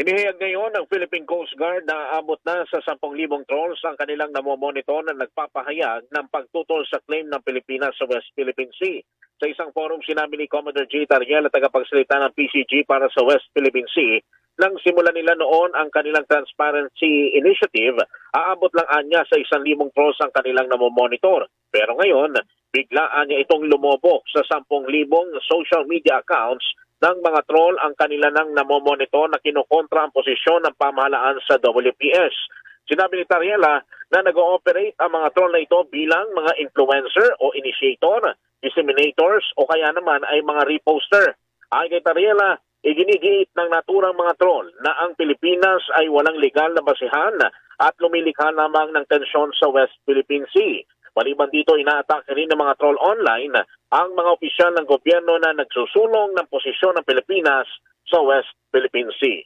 Inihayag ngayon ng Philippine Coast Guard na aabot na sa 10,000 trolls ang kanilang namomonitor na nagpapahayag ng pagtutol sa claim ng Pilipinas sa West Philippine Sea. Sa isang forum, sinabi ni Commodore J. Tariel tagapagsalita ng PCG para sa West Philippine Sea, nang simulan nila noon ang kanilang Transparency Initiative, aabot lang anya sa 1,000 trolls ang kanilang namomonitor. Pero ngayon, biglaan niya itong lumobo sa 10,000 social media accounts ng mga troll ang kanila nang namomonitor na kinukontra ang posisyon ng pamahalaan sa WPS. Sinabi ni Tariela na nag-ooperate ang mga troll na ito bilang mga influencer o initiator, disseminators o kaya naman ay mga reposter. Ayon kay Tariela, iginigiit ng naturang mga troll na ang Pilipinas ay walang legal na basihan at lumilikha lamang ng tensyon sa West Philippine Sea. Maliban dito, inaatake rin ng mga troll online ang mga opisyal ng gobyerno na nagsusulong ng posisyon ng Pilipinas sa West Philippine Sea.